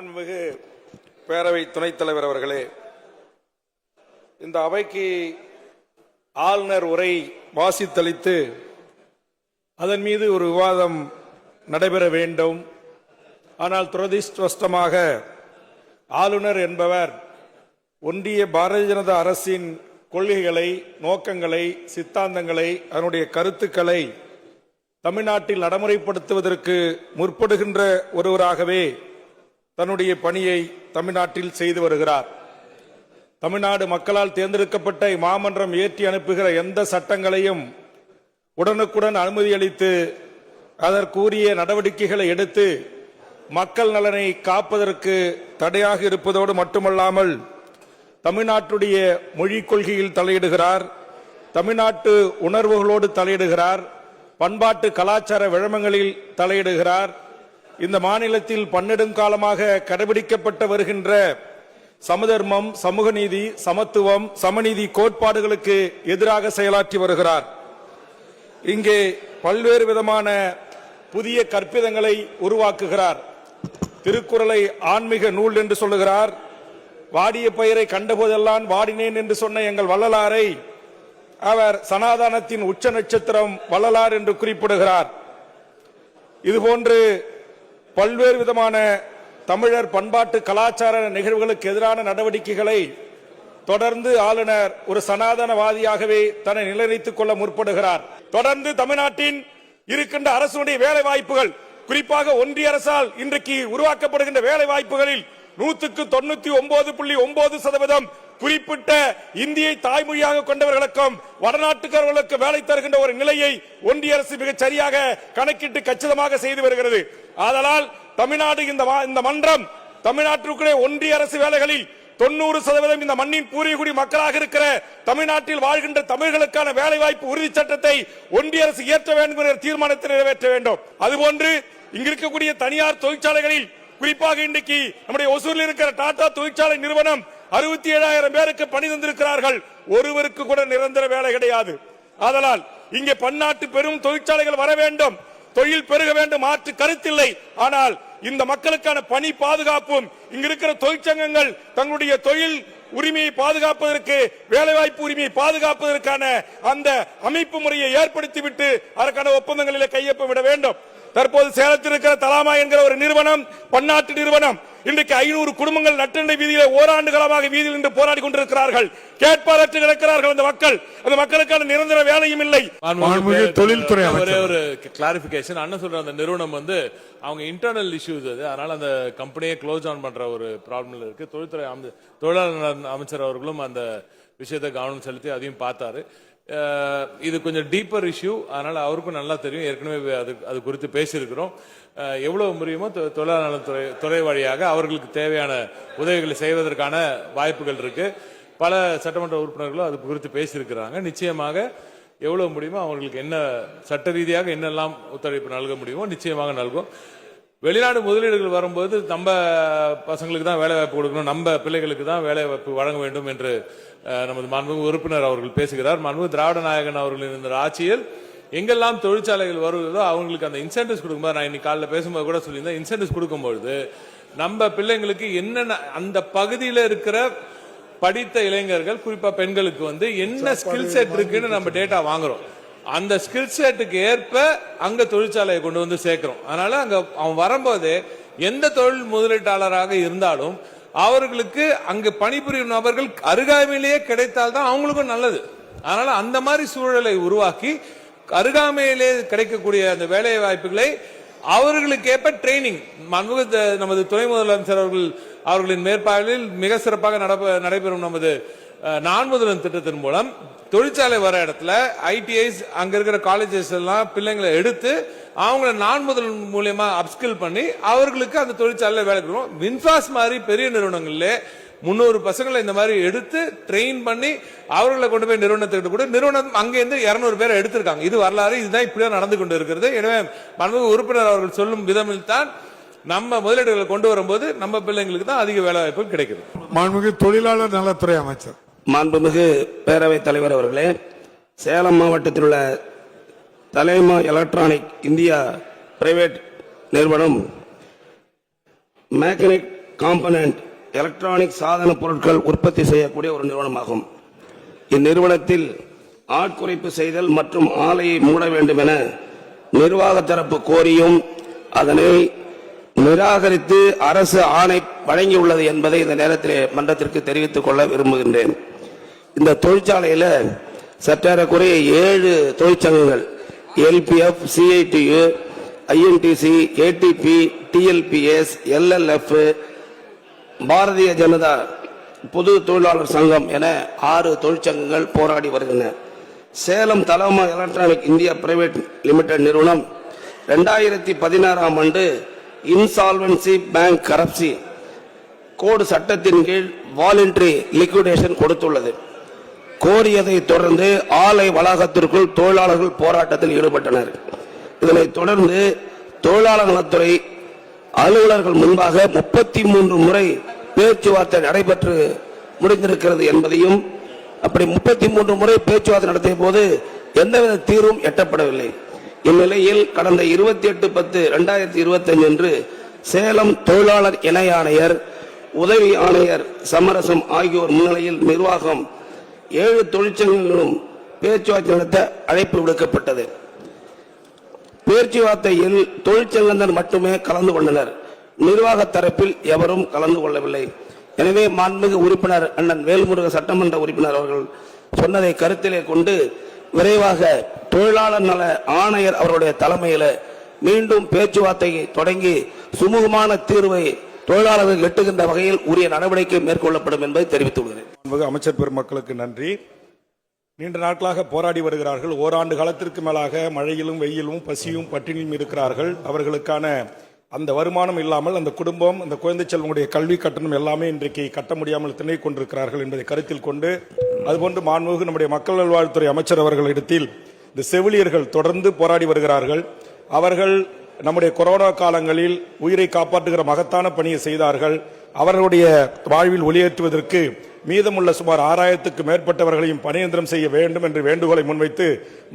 மாண்புமிகு பேரவை துணைத் தலைவர் அவர்களே இந்த அவைக்கு ஆளுநர் உரை வாசித்தளித்து அதன் மீது ஒரு விவாதம் நடைபெற வேண்டும். ஆனால் துரதிர்ஷ்டவசமாக ஆளுநர் என்பவர் ஒன்றிய பாரதிய ஜனதா அரசின் கொள்கைகளை நோக்கங்களை சித்தாந்தங்களை அதனுடைய கருத்துக்களை தமிழ்நாட்டில் நடைமுறைப்படுத்துவதற்கு முற்படுகின்ற ஒருவராகவே தன்னுடைய பணியை தமிழ்நாட்டில் செய்து வருகிறார். தமிழ்நாடு மக்களால் தேர்ந்தெடுக்கப்பட்ட இம்மாமன்றம் ஏற்றி அனுப்புகிற எந்த சட்டங்களையும் உடனுக்குடன் அனுமதி அளித்து அதற்குரிய நடவடிக்கைகளை எடுத்து மக்கள் நலனை காப்பதற்கு தடையாக இருப்பதோடு மட்டுமல்லாமல் தமிழ்நாட்டுடைய மொழிக் கொள்கையில் தலையிடுகிறார் தமிழ்நாட்டு உணர்வுகளோடு தலையிடுகிறார் பண்பாட்டு கலாச்சார விழமங்களில் தலையிடுகிறார் இந்த மாநிலத்தில் பன்னெடுங்காலமாக கடைபிடிக்கப்பட்டு வருகின்ற சமதர்மம் சமூக நீதி சமத்துவம் சமநீதி கோட்பாடுகளுக்கு எதிராக செயலாற்றி வருகிறார். இங்கே பல்வேறு விதமான புதிய கற்பிதங்களை உருவாக்குகிறார். திருக்குறளை ஆன்மீக நூல் என்று சொல்லுகிறார். வாடிய பயிரை கண்டபோதெல்லாம் வாடினேன் என்று சொன்ன எங்கள் வள்ளலாரை அவர் சனாதனத்தின் உச்ச நட்சத்திரம் வள்ளலார் என்று குறிப்பிடுகிறார். இதுபோன்று பல்வேறு விதமான தமிழர் பண்பாட்டு கலாச்சார நிகழ்வுகளுக்கு எதிரான நடவடிக்கைகளை தொடர்ந்து ஆளுநர் ஒரு சனாதனவாதியாகவே தன்னை நிலைநிறுத்திக் கொள்ள முற்படுகிறார். தொடர்ந்து தமிழ்நாட்டின் இருக்கின்ற அரசுடைய வேலை வாய்ப்புகள் குறிப்பாக ஒன்றிய அரசால் இன்றைக்கு உருவாக்கப்படுகின்ற வேலை வாய்ப்புகளில் நூற்றுக்கு தொண்ணூத்தி ஒன்பது புள்ளி ஒன்பது சதவீதம் குறிப்பிட்ட இந்தியை தாய்மொழியாக கொண்டவர்களுக்கும் வடநாட்டுக்காரர்களுக்கு வேலை தருகின்ற ஒரு நிலையை ஒன்றிய அரசு மிகச் சரியாக கணக்கிட்டு கச்சிதமாக செய்து வருகிறது. ஆதலால் தமிழ்நாடு இந்த மா- இந்த மன்றம் தமிழ்நாட்டிற்குள்ளே ஒன்றிய அரசு வேலைகளில் தொண்ணூறு சதவீதம் இந்த மண்ணின் பூரியகுடி மக்களாக இருக்கிற தமிழ்நாட்டில் வாழ்கின்ற தமிழர்களுக்கான வேலைவாய்ப்பு உறுதி சட்டத்தை ஒன்றிய அரசு இயற்ற வேண்டும் என்ற தீர்மானத்தை நிறைவேற்ற வேண்டும். அதுபோன்று இங்கு இருக்கக்கூடிய தனியார் தொழிற்சாலைகளில் குறிப்பாக இன்றைக்கு நம்முடைய ஒசூரில் இருக்கிற டாடா தொழிற்சாலை நிறுவனம் அறுபத்தி ஏழாயிரம் பேருக்கு பணி தந்திருக்கிறார்கள். ஒருவருக்கு கூட நிரந்தர வேலை கிடையாது. ஆதலால் இங்கே பன்னாட்டு பெரும் தொழிற்சாலைகள் வர வேண்டும். தொழில் பெருக வேண்டும் மாற்று கருத்தில்லை. ஆனால் இந்த மக்களுக்கான பணி பாதுகாப்பும் இங்க இருக்கிற தொழிற்சங்கங்கள் தங்களுடைய தொழில் உரிமையை பாதுகாப்பதற்கு வேலைவாய்ப்பு உரிமையை பாதுகாப்பதற்கான அந்த அமைப்பு முறையை ஏற்படுத்திவிட்டு அதற்கான ஒப்பந்தங்களிலே கையொப்பமிட வேண்டும். தற்போது சேலத்தில் இருக்கிற தலாமா என்கிற ஒரு நிறுவனம் பன்னாட்டு நிறுவனம் இன்றைக்கு ஐநூறு குடும்பங்கள் நட்டண்டை வீதியிலே ஓராண்டு காலமாக வீதியில் நின்று போராடி கொண்டிருக்கிறார்கள். கேட்பாரற்று கிடக்கிறார்கள் அந்த மக்கள். அந்த மக்களுக்கான நிரந்தர வேலையும் இல்லை. தொழில்துறை ஒரே அமைச்சர். ஒரு கிளாரிபிகேஷன் அண்ணன் சொல்ற அந்த நிறுவனம் வந்து அவங்க இன்டர்னல் இஷ்யூஸ் அது. அதனால அந்த கம்பெனியை க்ளோஸ் டவுன் பண்ற ஒரு ப்ராப்ளம் இருக்கு. தொழில்துறை அமை- தொழிலாளர் அமைச்சர் அவர்களும் அந்த விஷயத்தை கவனம் செலுத்தி அதையும் பார்த்தாரு. இது கொஞ்சம் டீப்பர் இஷ்யூ அதனால அவருக்கும் நல்லா தெரியும். ஏற்கனவே அது அது குறித்து பேசியிருக்கிறோம். எவ்வளோ எவ்வளவு முடியுமோ தொ- தொழிலாளர் நலத்துறை துறை வழியாக அவர்களுக்கு தேவையான உதவிகளை செய்வதற்கான வாய்ப்புகள் இருக்கு. பல சட்டமன்ற உறுப்பினர்களும் அது குறித்து பேசியிருக்கிறாங்க. நிச்சயமாக எவ்வளவு முடியுமோ அவங்களுக்கு என்ன சட்ட ரீதியாக என்னெல்லாம் ஒத்துழைப்பு நல்க முடியுமோ நிச்சயமாக நல்கும். வெளிநாடு முதலீடுகள் வரும்போது நம்ம பசங்களுக்கு தான் வேலை வாய்ப்பு கொடுக்கணும். நம்ம பிள்ளைகளுக்கு தான் வேலை வாய்ப்பு வழங்க வேண்டும் என்று நமது மாண்புமிகு உறுப்பினர் அவர்கள் பேசுகிறார். மாண்புமிகு திராவிட நாயகன் அவர்கள் இருந்த ஆட்சியில் எங்கெல்லாம் தொழிற்சாலைகள் வருகிறதோ அவங்களுக்கு அந்த இன்சென்டிவ்ஸ் கொடுக்கும்போது நான் இன்னைக்கு காலைல பேசும்போது கூட சொல்லியிருந்தேன் இன்சென்டிவ்ஸ் கொடுக்கும்பொழுது நம்ம பிள்ளைங்களுக்கு என்னென்ன அந்த பகுதியில் இருக்கிற படித்த இளைஞர்கள் குறிப்பா பெண்களுக்கு வந்து என்ன ஸ்கில் செட் இருக்குன்னு நம்ம டேட்டா வாங்குறோம். அந்த ஸ்கில் செட்டுக்கு ஏற்ப அங்க தொழிற்சாலையை கொண்டு வந்து சேர்க்கிறோம். அதனால அங்க அவன் வரும்போது எந்த தொழில் முதலீட்டாளராக இருந்தாலும் அவர்களுக்கு அங்கு பணிபுரியும் நபர்கள் அருகாமையிலேயே கிடைத்தால் தான் அவங்களுக்கும் நல்லது. அதனால அந்த மாதிரி சூழலை உருவாக்கி அருகாமையிலே கிடைக்கக்கூடிய அந்த வேலை வாய்ப்புகளை அவர்களுக்கு ஏற்ப ட்ரைனிங். மன்முக நமது துணை முதலமைச்சர் அவர்கள் அவர்களின் மேற்பார்வையில் மிக சிறப்பாக நடப்ப- நடைபெறும் நமது அஹ், நான் திட்டத்தின் மூலம் தொழிற்சாலை வர இடத்துல ஐடிஐஸ் அங்க இருக்கிற காலேஜஸ் எல்லாம் பிள்ளைங்களை எடுத்து அவங்கள நான் முதல் மூலியமா அப்ஸ்கில் பண்ணி அவர்களுக்கு அந்த தொழிற்சாலையில் வேலை கொடுக்கணும். வின்ஃபாஸ் மாதிரி பெரிய நிறுவனங்கள்ல முன்னூறு பசங்களை இந்த மாதிரி எடுத்து ட்ரெயின் பண்ணி அவர்களை கொண்டு போய் நிறுவனத்துக்கிட்ட கூட. நிறுவனம் அங்கேருந்து இருநூறு பேரை எடுத்திருக்காங்க. இது வரலாறு இதுதான் இப்படிதான் நடந்து கொண்டு இருக்கிறது. எனவே மன்மிகு உறுப்பினர் அவர்கள் சொல்லும் விதமில் தான் நம்ம முதலீடுகளை கொண்டு வரும்போது நம்ம பிள்ளைங்களுக்கு தான் அதிக வேலை வாய்ப்பு கிடைக்குது. மாண்புமிகு தொழிலாளர் நலத்துறை அமைச்சர். மாண்புமிகு பேரவைத் தலைவர் அவர்களே சேலம் மாவட்டத்தில் உள்ள தலைமா எலக்ட்ரானிக் இந்தியா பிரைவேட் நிறுவனம் மேக்கனிக் காம்பனன்ட் எலக்ட்ரானிக் சாதன பொருட்கள் உற்பத்தி செய்யக்கூடிய ஒரு நிறுவனமாகும். இந்நிறுவனத்தில் ஆட்குறைப்பு செய்தல் மற்றும் ஆலையை மூட வேண்டும் என நிர்வாக தரப்பு கோரியும் அதனை நிராகரித்து அரசு ஆணை வழங்கியுள்ளது என்பதை இந்த நேரத்திலே மன்றத்திற்கு தெரிவித்துக் கொள்ள விரும்புகின்றேன். இந்த தொழிற்சாலையில சற்றேறக்குறைய ஏழு தொழிற்சங்கங்கள் LPF CITU INTUC ATP TLPS LLF Bharatiya Janata பொது தொழிலாளர் சங்கம் என ஆறு தொழிற்சங்கங்கள் போராடி வருகின்றன. சேலம் தலமா எலக்ட்ரானிக் இந்தியா பிரைவேட் லிமிடெட் நிறுவனம் ரெண்டாயிரத்தி பதினாறாம் ஆண்டு இன்சால்வன்சி பேங்க் கரப்சி கோடு சட்டத்தின் கீழ் வாலண்டரி லிக்விடேஷன் கொடுத்துள்ளது. கோரியதை தொடர்ந்து ஆலை வளாகத்திற்குள் தொழிலாளர்கள் போராட்டத்தில் ஈடுபட்டனர். இதனை தொடர்ந்து தொழிலாளர் நலத்துறை அலுவலர்கள் முன்பாக முப்பத்தி மூன்று முறை பேச்சுவார்த்தை நடைபெற்று முடிந்திருக்கிறது என்பதையும் அப்படி முப்பத்தி மூன்று முறை பேச்சுவார்த்தை நடத்திய போது எந்தவித தீர்வும் எட்டப்படவில்லை. இந்நிலையில் கடந்த இருபத்தி எட்டு பத்து இரண்டாயிரத்தி இருபத்தி அஞ்சு அன்று சேலம் தொழிலாளர் இணை ஆணையர் உதவி ஆணையர் சமரசம் ஆகியோர் முன்னிலையில் நிர்வாகம் ஏழு தொழிற்சங்கங்களும் பேச்சுவார்த்தை நடத்த அழைப்பு விடுக்கப்பட்டது. பேச்சுவார்த்தையில் தொழிற்சங்கங்கள் மட்டுமே கலந்து கொண்டனர். நிர்வாக தரப்பில் எவரும் கலந்து கொள்ளவில்லை. எனவே மாண்புமிகு உறுப்பினர் அண்ணன் வேல்முருக சட்டமன்ற உறுப்பினர் அவர்கள் சொன்னதை கருத்திலே கொண்டு விரைவாக தொழிலாளர் நல ஆணையர் அவருடைய தலைமையில் மீண்டும் பேச்சுவார்த்தையை தொடங்கி சுமூகமான தீர்வை தொழிலாளர்கள் எட்டுகின்ற வகையில் உரிய நடவடிக்கை மேற்கொள்ளப்படும் என்பதை தெரிவித்துக் கொள்கிறேன். அமைச்சர் பெருமக்களுக்கு நன்றி. நீண்ட நாட்களாக போராடி வருகிறார்கள். ஓராண்டு காலத்திற்கு மேலாக மழையிலும் வெயிலும் பசியும் பட்டினியும் இருக்கிறார்கள். அவர்களுக்கான அந்த வருமானம் இல்லாமல் அந்த குடும்பம் அந்த குழந்தை செல்வங்களுடைய கல்வி கட்டணம் எல்லாமே இன்றைக்கு கட்ட முடியாமல் திணை கொண்டிருக்கிறார்கள் என்பதை கருத்தில் கொண்டு அதுபோன்று மாண்புமிகு நம்முடைய மக்கள் நல்வாழ்வுத்துறை அமைச்சர் அவர்களிடத்தில் இந்த செவிலியர்கள் தொடர்ந்து போராடி வருகிறார்கள். அவர்கள் நம்முடைய கொரோனா காலங்களில் உயிரை காப்பாற்றுகிற மகத்தான பணியை செய்தார்கள். அவர்களுடைய வாழ்வில் ஒளியேற்றுவதற்கு மீதமுள்ள சுமார் ஆறாயிரத்துக்கு மேற்பட்டவர்களையும் பணியந்திரம் செய்ய வேண்டும் என்று வேண்டுகோளை முன்வைத்து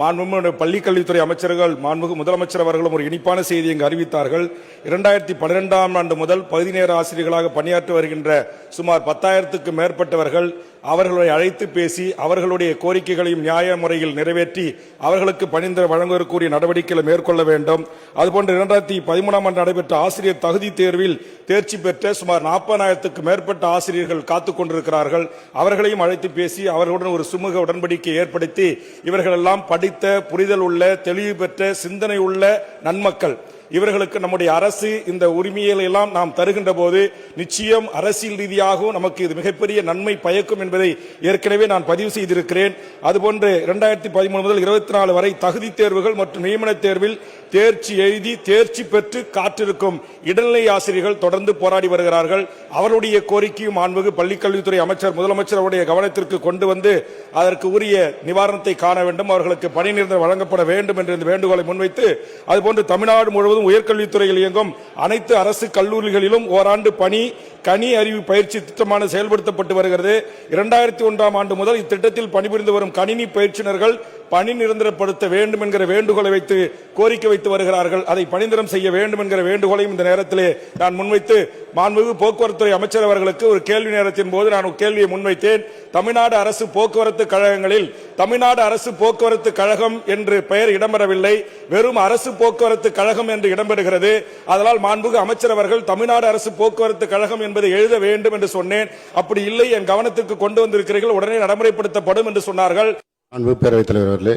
மாண்புமிகு பள்ளிக்கல்வித்துறை அமைச்சர்கள் மாண்புமிகு முதலமைச்சர் அவர்களும் ஒரு இனிப்பான செய்தி இங்கு அறிவித்தார்கள். இரண்டாயிரத்தி பன்னிரெண்டாம் ஆண்டு முதல் பகுதி நேர ஆசிரியர்களாக பணியாற்றி வருகின்ற சுமார் பத்தாயிரத்துக்கு மேற்பட்டவர்கள் அவர்களை அழைத்து பேசி அவர்களுடைய கோரிக்கைகளையும் நியாய முறையில் நிறைவேற்றி அவர்களுக்கு பணிந்த வழங்குவதற்குரிய நடவடிக்கைகளை மேற்கொள்ள வேண்டும். அதுபோன்று இரண்டாயிரத்தி பதிமூணாம் ஆண்டு நடைபெற்ற ஆசிரியர் தகுதி தேர்வில் தேர்ச்சி பெற்ற சுமார் நாற்பதாயிரத்துக்கு மேற்பட்ட ஆசிரியர்கள் காத்துக் கொண்டிருக்கிறார்கள். அவர்களையும் அழைத்து பேசி அவர்களுடன் ஒரு சுமூக உடன்படிக்கை ஏற்படுத்தி இவர்களெல்லாம் படித்த புரிதல் உள்ள தெளிவு பெற்ற சிந்தனை உள்ள நன்மக்கள். இவர்களுக்கு நம்முடைய அரசு இந்த உரிமைகளை எல்லாம் நாம் தருகின்ற போது நிச்சயம் அரசியல் ரீதியாகவும் நமக்கு இது மிகப்பெரிய நன்மை பயக்கும் என்பதை ஏற்கனவே நான் பதிவு செய்திருக்கிறேன். அதுபோன்று இரண்டாயிரத்தி பதிமூணு முதல் இருபத்தி நாலு வரை தகுதி தேர்வுகள் மற்றும் நியமன தேர்வில் தேர்ச்சி எழுதி தேர்ச்சி பெற்று காற்றிருக்கும் இடைநிலை ஆசிரியர்கள் தொடர்ந்து போராடி வருகிறார்கள். அவருடைய கோரிக்கையும் மாண்புமிகு பள்ளிக்கல்வித்துறை அமைச்சர் முதலமைச்சர் அவருடைய கவனத்திற்கு கொண்டு வந்து அதற்கு உரிய நிவாரணத்தை காண வேண்டும். அவர்களுக்கு பணி நிறுத்தம் வழங்கப்பட வேண்டும் என்ற இந்த வேண்டுகோளை முன்வைத்து அதுபோன்று தமிழ்நாடு முழுவதும் உயர்கல்வித்துறையில் இயங்கும் அனைத்து அரசு கல்லூரிகளிலும் ஓராண்டு பணி கனி அறிவு பயிற்சி திட்டமான செயல்படுத்தப்பட்டு வருகிறது. இரண்டாயிரத்தி ஒன்றாம் ஆண்டு முதல் இத்திட்டத்தில் பணிபுரிந்து வரும் கணினி பயிற்சினர்கள் பணி நிரந்தரப்படுத்த வேண்டும் என்கிற வேண்டுகோளை வைத்து கோரிக்கை வைத்து வருகிறார்கள். அதை பணிநிரம் செய்ய வேண்டும் என்கிற வேண்டுகோளையும் இந்த நேரத்திலே நான் முன்வைத்து மாண்புமிகு போக்குவரத்துறை அமைச்சர் அவர்களுக்கு ஒரு கேள்வி நேரத்தின் போது நான் கேள்வியை முன்வைத்தேன். தமிழ்நாடு அரசு போக்குவரத்து கழகங்களில் தமிழ்நாடு அரசு போக்குவரத்து கழகம் என்று பெயர் இடம்பெறவில்லை. வெறும் அரசு போக்குவரத்து கழகம் என்று இடம்பெறுகிறது. அதனால் மாண்புக அமைச்சர் அவர்கள் தமிழ்நாடு அரசு போக்குவரத்து கழகம் என்பதை எழுத வேண்டும் என்று சொன்னேன். அப்படி இல்லை என் கவனத்திற்கு கொண்டு வந்திருக்கிறீர்கள். உடனே நடைமுறைப்படுத்தப்படும் என்று சொன்னார்கள். அன்பு பேரவைத் தலைவர் அவர்களே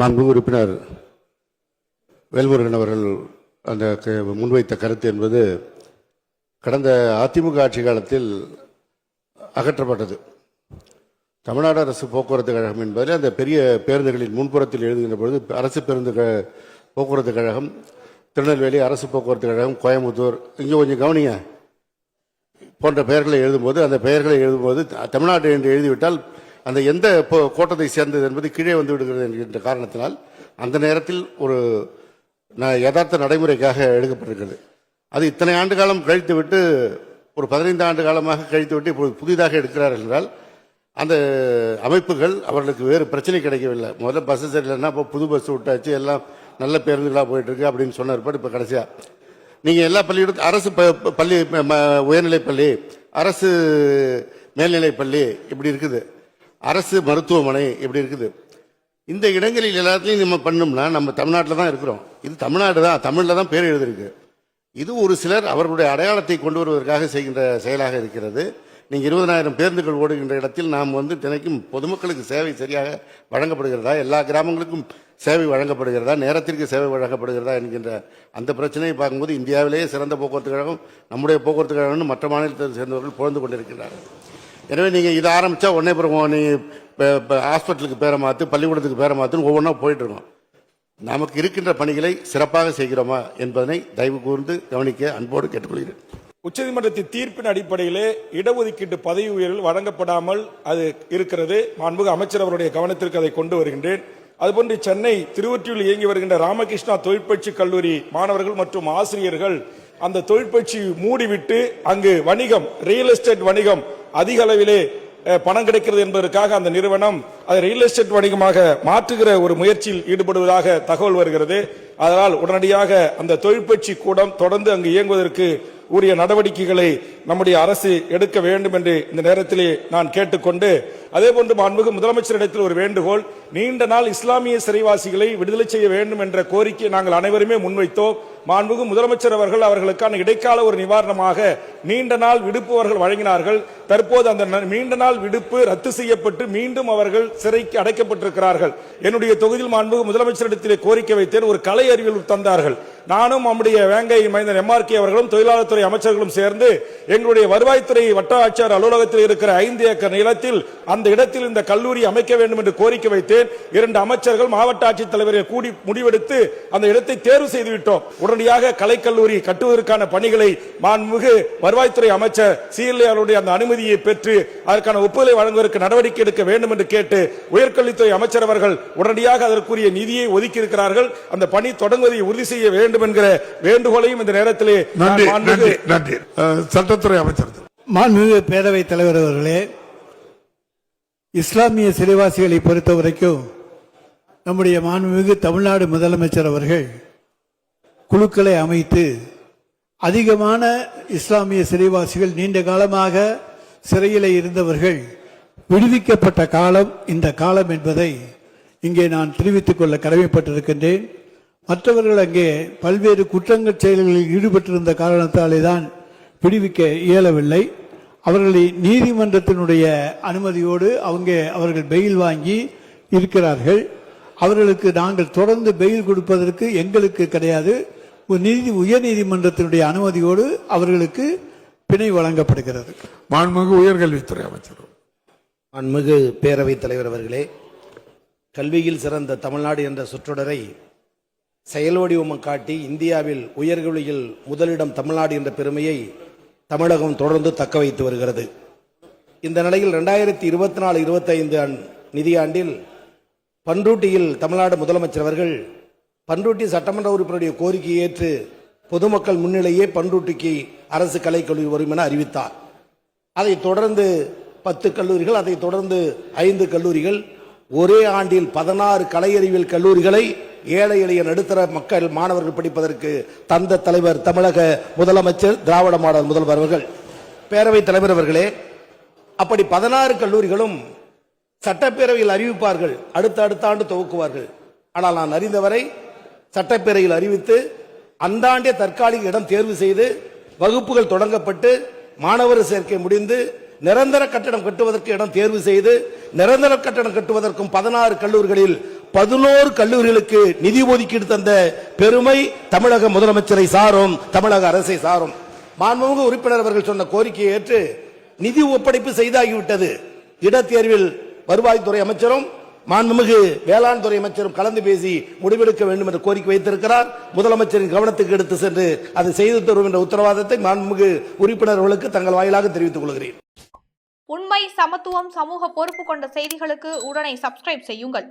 மாண்பு உறுப்பினர் வேல்முருகன் அவர்கள் அந்த முன்வைத்த கருத்து என்பது கடந்த அதிமுக ஆட்சி காலத்தில் அகற்றப்பட்டது. தமிழ்நாடு அரசு போக்குவரத்து கழகம் என்பதில் அந்த பெரிய பேருந்துகளின் முன்புறத்தில் எழுதுகின்ற பொழுது அரசு பேருந்து போக்குவரத்து கழகம் திருநெல்வேலி அரசு போக்குவரத்து கழகம் கோயம்புத்தூர். இங்கே கொஞ்சம் கவனிங்க. போன்ற பெயர்களை எழுதும்போது அந்த பெயர்களை எழுதும்போது தமிழ்நாடு என்று எழுதிவிட்டால் அந்த எந்த கோட்டத்தை சேர்ந்தது என்பது கீழே வந்து விடுகிறது என்கின்ற காரணத்தினால் அந்த நேரத்தில் ஒரு யதார்த்த நடைமுறைக்காக எடுக்கப்பட்டிருக்கிறது. அது இத்தனை ஆண்டு காலம் கழித்து விட்டு ஒரு பதினைந்து ஆண்டு காலமாக கழித்து விட்டு இப்போது புதிதாக எடுக்கிறார்கள் என்றால் அந்த அமைப்புகள் அவர்களுக்கு வேறு பிரச்சனை கிடைக்கவில்லை. முதல்ல பஸ்ஸு சரியில்லைன்னா இப்போ புது பஸ் விட்டாச்சு எல்லாம் நல்ல பேருந்துகளாக போயிட்டுருக்கு அப்படின்னு அப்படின்னு ஏற்பாடு இப்போ கடைசியாக நீங்கள் எல்லா பள்ளியிடத்து அரசு ப- பள்ளி உயர்நிலைப்பள்ளி ம- பள்ளி அரசு மேல்நிலைப்பள்ளி இப்படி இருக்குது. அரசு மருத்துவமனை இப்படி இருக்குது. இந்த இடங்களில் எல்லாத்துலையும் நம்ம பண்ணோம்னா நம்ம தமிழ்நாட்டில் தான் இருக்கிறோம். இது தமிழ்நாடு தான் தமிழில் தான் பேர் எழுதிருக்கு இது ஒரு சிலர் அவர்களுடைய அடையாளத்தை கொண்டு வருவதற்காக செய்கின்ற செயலாக இருக்கிறது. நீங்கள் இருபதனாயிரம் பேருந்துகள் ஓடுகின்ற இடத்தில் நாம் வந்து தினைக்கும் பொதுமக்களுக்கு சேவை சரியாக வழங்கப்படுகிறதா? எல்லா கிராமங்களுக்கும் சேவை வழங்கப்படுகிறதா நேரத்திற்கு சேவை வழங்கப்படுகிறதா என்கின்ற அந்த பிரச்சனையை பார்க்கும்போது இந்தியாவிலேயே சிறந்த போக்குவரத்து கழகம் நம்முடைய போக்குவரத்து கழகம்னு மற்ற மாநிலத்தை சேர்ந்தவர்கள் புகழ்ந்து கொண்டிருக்கிறார்கள் எனவே நீங்கள் இதை ஆரம்பிச்சா உடனே பிறகு நீ ஹாஸ்பிட்டலுக்கு பேரை மாற்று பள்ளிக்கூடத்துக்கு பேரை மாற்றுன்னு ஒவ்வொன்றா போயிட்டுருக்கோம். நமக்கு இருக்கின்ற பணிகளை சிறப்பாக செய்கிறோமா என்பதனை தயவு கூர்ந்து கவனிக்க அன்போடு கேட்டுக்கொள்கிறேன். உச்சநீதிமன்றத்தின் தீர்ப்பின் அடிப்படையிலே இடஒதுக்கீட்டு பதவி உயர்வு வழங்கப்படாமல் அது இருக்கிறது. மாண்புக அமைச்சர் அவருடைய கவனத்திற்கு அதை கொண்டு வருகின்றேன். அதுபோன்று சென்னை திருவொற்றியூரில் இயங்கி வருகின்ற ராமகிருஷ்ணா தொழிற்பயிற்சி கல்லூரி மாணவர்கள் மற்றும் ஆசிரியர்கள் அந்த தொழிற்பயிற்சி மூடிவிட்டு அங்கு வணிகம் ரியல் எஸ்டேட் வணிகம் அதிக அளவிலே பணம் கிடைக்கிறது என்பதற்காக அந்த நிறுவனம் அதை ரியல் எஸ்டேட் வணிகமாக மாற்றுகிற ஒரு முயற்சியில் ஈடுபடுவதாக தகவல் வருகிறது. அதனால் உடனடியாக அந்த தொழிற்பயிற்சி கூடம் தொடர்ந்து அங்கு இயங்குவதற்கு உரிய நடவடிக்கைகளை நம்முடைய அரசு எடுக்க வேண்டும் என்று இந்த நேரத்திலே நான் கேட்டுக்கொண்டு அதே போன்று மாண்புமிகு முதலமைச்சரிடத்தில் ஒரு வேண்டுகோள் நீண்ட நாள் இஸ்லாமிய சிறைவாசிகளை விடுதலை செய்ய வேண்டும் என்ற கோரிக்கையை நாங்கள் அனைவருமே முன்வைத்தோம். மாண்புகு முதலமைச்சர் அவர்கள் அவர்களுக்கான இடைக்கால ஒரு நிவாரணமாக நீண்ட நாள் விடுப்பு அவர்கள் வழங்கினார்கள். தற்போது அந்த நீண்ட நாள் விடுப்பு ரத்து செய்யப்பட்டு மீண்டும் அவர்கள் சிறைக்கு அடைக்கப்பட்டிருக்கிறார்கள். என்னுடைய தொகுதியில் மாண்புகு முதலமைச்சரிடத்திலே கோரிக்கை வைத்தேன். ஒரு கலை அறிவியல் தந்தார்கள். நானும் நம்முடைய வேங்கை மைந்தன் எம்ஆர்கே அவர்களும் தொழிலாளர் துறை அமைச்சர்களும் சேர்ந்து எங்களுடைய வருவாய்த்துறை வட்ட ஆட்சியர் அலுவலகத்தில் இருக்கிற ஐந்து ஏக்கர் நிலத்தில் அந்த இடத்தில் இந்த கல்லூரி அமைக்க வேண்டும் என்று கோரிக்கை வைத்தேன். இரண்டு அமைச்சர்கள் மாவட்ட ஆட்சித் தலைவரை கூடி முடிவெடுத்து அந்த இடத்தை தேர்வு செய்து விட்டோம் உடனடியாக கலைக்கல்லூரி கட்டுவதற்கான பணிகளை மாண்புமிகு வருவாய்த்துறை அமைச்சர் சிஎல்ஏ அவருடைய அந்த அனுமதியை பெற்று அதற்கான ஒப்புதலை வழங்குவதற்கு நடவடிக்கை எடுக்க வேண்டும் என்று கேட்டு உயர்கல்வித்துறை அமைச்சர் அவர்கள் உடனடியாக அதற்குரிய நிதியை ஒதுக்கி இருக்கிறார்கள் அந்த பணி தொடங்குவதை உறுதி செய்ய வேண்டும் என்கிற வேண்டுகோளையும் இந்த நேரத்திலே சட்டத்துறை அமைச்சர். மாண்புமிகு பேரவைத் தலைவர் அவர்களே இஸ்லாமிய சிறைவாசிகளை பொறுத்த வரைக்கும் நம்முடைய மாண்புமிகு தமிழ்நாடு முதலமைச்சர் அவர்கள் குழுக்களை அமைத்து அதிகமான இஸ்லாமிய சிறைவாசிகள் நீண்ட காலமாக சிறையில் இருந்தவர்கள் விடுவிக்கப்பட்ட காலம் இந்த காலம் என்பதை இங்கே நான் தெரிவித்துக் கொள்ள கடமைப்பட்டிருக்கின்றேன். மற்றவர்கள் அங்கே பல்வேறு குற்றங்கள் செயல்களில் ஈடுபட்டிருந்த காரணத்தாலே தான் விடுவிக்க இயலவில்லை. அவர்களை நீதிமன்றத்தினுடைய அனுமதியோடு அவங்க அவர்கள் பெயில் வாங்கி இருக்கிறார்கள். அவர்களுக்கு நாங்கள் தொடர்ந்து பெயில் கொடுப்பதற்கு எங்களுக்கு கிடையாது. ஒரு நீதி உயர்நீதிமன்றத்தினுடைய அனுமதியோடு அவர்களுக்கு பிணை வழங்கப்படுகிறது. மாண்புமிகு உயர்கல்வித்துறை அமைச்சர். அன்மிகு பேரவைத் தலைவர் அவர்களே கல்வியில் சிறந்த தமிழ்நாடு என்ற சொற்றொடரை செயல்வடிவம் காட்டி இந்தியாவில் உயர்கல்வியில் முதலிடம் தமிழ்நாடு என்ற பெருமையை தமிழகம் தொடர்ந்து தக்க வைத்து வருகிறது. இந்த நிலையில் ரெண்டாயிரத்தி இருபத்தி நாலு இருபத்தைந்து நிதியாண்டில் பன்ருட்டியில் தமிழ்நாடு முதலமைச்சர் அவர்கள் பன்ருட்டி சட்டமன்ற உறுப்பினருடைய கோரிக்கையை ஏற்று பொதுமக்கள் முன்னிலையே பன்ருட்டிக்கு அரசு கலைக்கல்லூரி வரும் என அறிவித்தார். அதைத் தொடர்ந்து பத்து கல்லூரிகள் அதைத் தொடர்ந்து ஐந்து கல்லூரிகள் ஒரே ஆண்டில் பதினாறு கலையறிவியல் கல்லூரிகளை ஏழை எளிய நடுத்தர மக்கள் மாணவர்கள் படிப்பதற்கு தந்த தலைவர் தமிழக முதலமைச்சர் திராவிட மாடல் முதல்வர் அவர்கள். பேரவைத் தலைவர் அவர்களே அப்படி பதினாறு கல்லூரிகளும் சட்டப்பேரவையில் அறிவிப்பார்கள். அடுத்த அடுத்த ஆண்டு துவக்குவார்கள். ஆனால் நான் அறிந்தவரை சட்டப்பேரவையில் அறிவித்து அந்த ஆண்டே தற்காலிக இடம் தேர்வு செய்து வகுப்புகள் தொடங்கப்பட்டு மாணவர் சேர்க்கை முடிந்து நிரந்தர கட்டடம் கட்டுவதற்கு இடம் தேர்வு செய்து நிரந்தர கட்டடம் கட்டுவதற்கும் பதினாறு கல்லூரிகளில் பதினோரு கல்லூரிகளுக்கு நிதி ஒதுக்கீடு தந்த பெருமை தமிழக முதலமைச்சரை சாரும் தமிழக அரசை சாரும். மாண்புமிகு உறுப்பினர் அவர்கள் சொன்ன கோரிக்கையை ஏற்று நிதி ஒப்படைப்பு செய்தாகிவிட்டது. இடத்தேர்வில் வருவாய்த்துறை அமைச்சரும் மாண்புமிகு வேளாண் துறை அமைச்சரும் கலந்து பேசி முடிவெடுக்க வேண்டும் என்று கோரிக்கை வைத்திருக்கிறார். முதலமைச்சரின் கவனத்துக்கு எடுத்து சென்று அதை செய்து தரும் என்ற உத்தரவாதத்தை மாண்புமிகு உறுப்பினர்களுக்கு தங்கள் வாயிலாக தெரிவித்துக் கொள்கிறேன். உண்மை சமத்துவம் சமூக பொறுப்பு கொண்ட செய்திகளுக்கு உடனே சப்ஸ்கிரைப் செய்யுங்கள்.